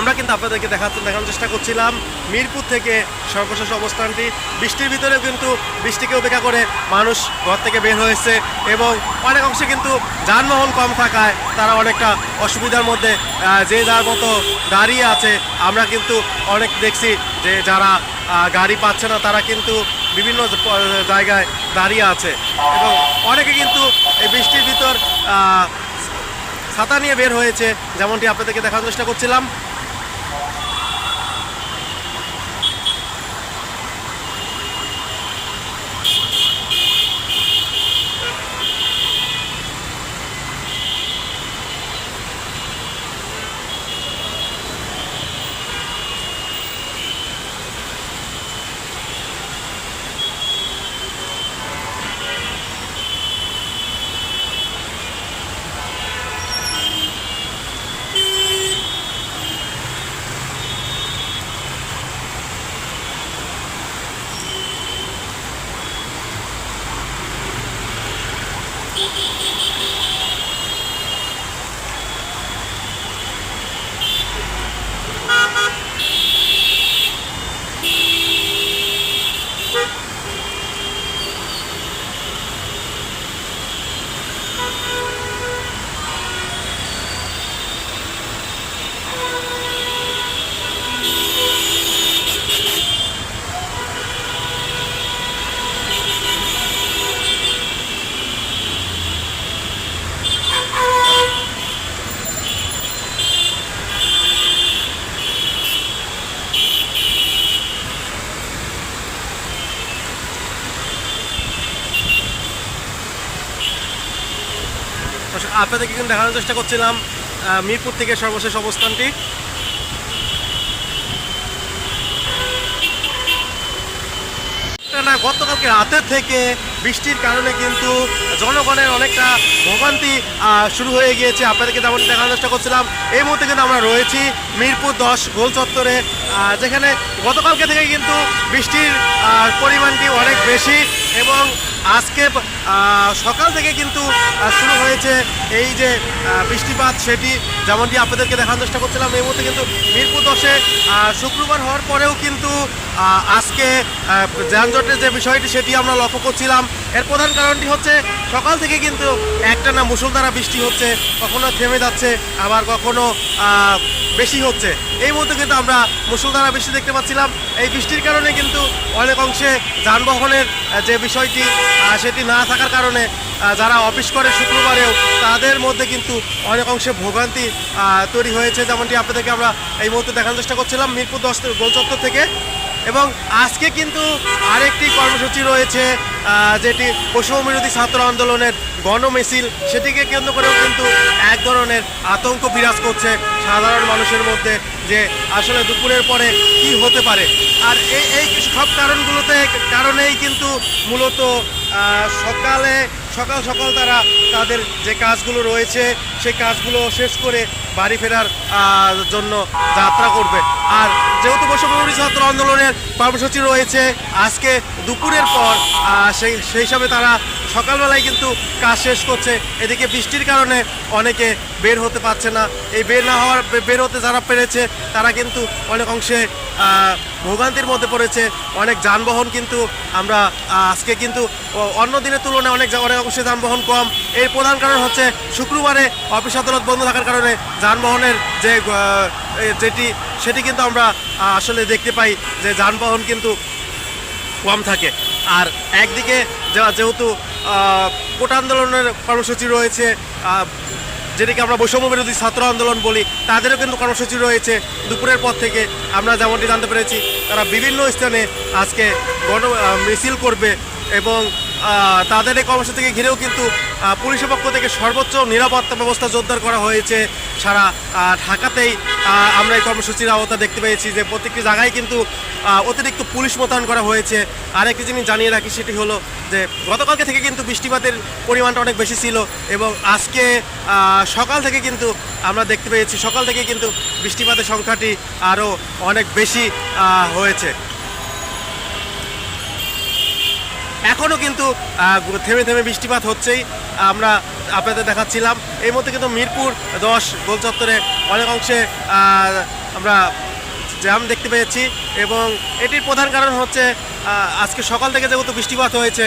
আমরা কিন্তু আপনাদেরকে দেখাতে দেখানোর চেষ্টা করছিলাম মিরপুর থেকে সর্বশেষ অবস্থানটি। বৃষ্টির ভিতরেও কিন্তু বৃষ্টিকে উপেক্ষা করে মানুষ ঘর থেকে বের হয়েছে এবং অনেক অংশে কিন্তু যানবাহন কম থাকায় তারা অনেকটা অসুবিধার মধ্যে যে যার মতো দাঁড়িয়ে আছে। আমরা কিন্তু অনেক দেখছি যে যারা গাড়ি পাচ্ছে না, তারা কিন্তু বিভিন্ন জায়গায় দাঁড়িয়ে আছে। এবং অনেকে কিন্তু এই বৃষ্টির ভিতর ছাতা নিয়ে বের হয়েছে, যেমনটি আপনাদেরকে দেখানোর চেষ্টা করছিলাম। আপনাদেরকে কিন্তু দেখানোর চেষ্টা করছিলাম মিরপুর থেকে সর্বশেষ অবস্থানটি। না, গতকালকে রাতের থেকে বৃষ্টির কারণে কিন্তু জনগণের অনেকটা ভোগান্তি শুরু হয়ে গিয়েছে। আপনাদেরকে যেমন দেখানোর চেষ্টা করছিলাম, এই মুহূর্তে কিন্তু আমরা রয়েছি মিরপুর দশ গোল চত্বরে যেখানে গতকালকে থেকে কিন্তু বৃষ্টির পরিমাণটি অনেক বেশি এবং আজকে সকাল থেকে কিন্তু শুরু হয়েছে এই যে বৃষ্টিপাত সেটি, যেমনটি আপনাদেরকে দেখানোর চেষ্টা করছিলাম, এই মুহূর্তে কিন্তু মিরপুর দশে শুক্রবার হওয়ার পরেও কিন্তু আজকে যানজটের যে বিষয়টি সেটি আমরা লক্ষ্য করছিলাম। এর প্রধান কারণটি হচ্ছে, সকাল থেকে কিন্তু একটা না মুসলধারা বৃষ্টি হচ্ছে, কখনো থেমে যাচ্ছে, আবার কখনো বেশি হচ্ছে। এই মুহূর্তে কিন্তু আমরা মুসলধারা বৃষ্টি দেখতে পাচ্ছিলাম। এই বৃষ্টির কারণে কিন্তু অনেক অংশে যানবাহনের যে বিষয়টি সেটি না থাকার কারণে যারা অফিস করে শুক্রবারেও, তাদের মধ্যে কিন্তু অনেক অংশে ভোগান্তি তৈরি হয়েছে। যেমনটি আপনাদেরকে আমরা এই মুহূর্তে দেখার চেষ্টা করছিলাম মিরপুর দশ গোলচত্বর থেকে। এবং আজকে কিন্তু আরেকটি কর্মসূচি রয়েছে যেটি বৈষম্য বিরোধী ছাত্র আন্দোলনের গণমিছিল। সেটিকে কেন্দ্র করেও কিন্তু এক ধরনের আতঙ্ক বিরাজ করছে সাধারণ মানুষের মধ্যে যে আসলে দুপুরের পরে কি হতে পারে। আর এই এই সব কারণগুলোতে কারণেই কিন্তু মূলত সকালে সকাল সকাল তারা তাদের যে কাজগুলো রয়েছে, সেই কাজগুলো শেষ করে বাড়ি ফেরার জন্য যাত্রা করবে। আর যেহেতু বৈষম্যবিরোধী ছাত্র আন্দোলনের কর্মসূচি রয়েছে, আজকে দুপুরের পর সেই সেই হিসাবে তারা সকালবেলায় কিন্তু কাজ শেষ করছে। এদিকে বৃষ্টির কারণে অনেকে বের হতে পারছে না। এই বের না হওয়ার বের হতে যারা পেরেছে, তারা কিন্তু অনেক অংশে ভোগান্তির মধ্যে পড়েছে। অনেক যানবাহন কিন্তু আমরা আজকে কিন্তু অন্য দিনের তুলনায় অনেক অনেক অংশে যানবাহন কম। এর প্রধান কারণ হচ্ছে শুক্রবারে অফিস আদালত বন্ধ থাকার কারণে যানবাহনের যে যেটি, সেটি কিন্তু আমরা আসলে দেখতে পাই যে যানবাহন কিন্তু কম থাকে। আর একদিকে যেহেতু কোটা আন্দোলনের কর্মসূচি রয়েছে যেটাকে আমরা বৈষম্য বিরোধী ছাত্র আন্দোলন বলি, তাদেরও কিন্তু কর্মসূচি রয়েছে দুপুরের পর থেকে। আমরা যেমনটি জানতে পেরেছি, তারা বিভিন্ন স্থানে আজকে গণ মিছিল করবে এবং তাদের এই কর্মসূচিকে ঘিরেও কিন্তু পুলিশের পক্ষ থেকে সর্বোচ্চ নিরাপত্তা ব্যবস্থা জোরদার করা হয়েছে সারা ঢাকাতেই। আমরা এই কর্মসূচির আওতা দেখতে পেয়েছি যে প্রত্যেকটি জায়গায় কিন্তু অতিরিক্ত পুলিশ মোতায়েন করা হয়েছে। আরেকটি জিনিস জানিয়ে রাখি সেটি হলো যে, গতকালকে থেকে কিন্তু বৃষ্টিপাতের পরিমাণটা অনেক বেশি ছিল এবং আজকে সকাল থেকে কিন্তু আমরা দেখতে পেয়েছি, সকাল থেকে কিন্তু বৃষ্টিপাতের সংখ্যাটি আরও অনেক বেশি হয়েছে। এখনও কিন্তু থেমে থেমে বৃষ্টিপাত হচ্ছেই। আমরা আপনাদের দেখাচ্ছিলাম। এই মধ্যে কিন্তু মিরপুর দশ গোল চত্বরে অনেক অংশে আমরা জ্যাম দেখতে পেয়েছি এবং এটির প্রধান কারণ হচ্ছে আজকে সকাল থেকে যেহেতু বৃষ্টিপাত হয়েছে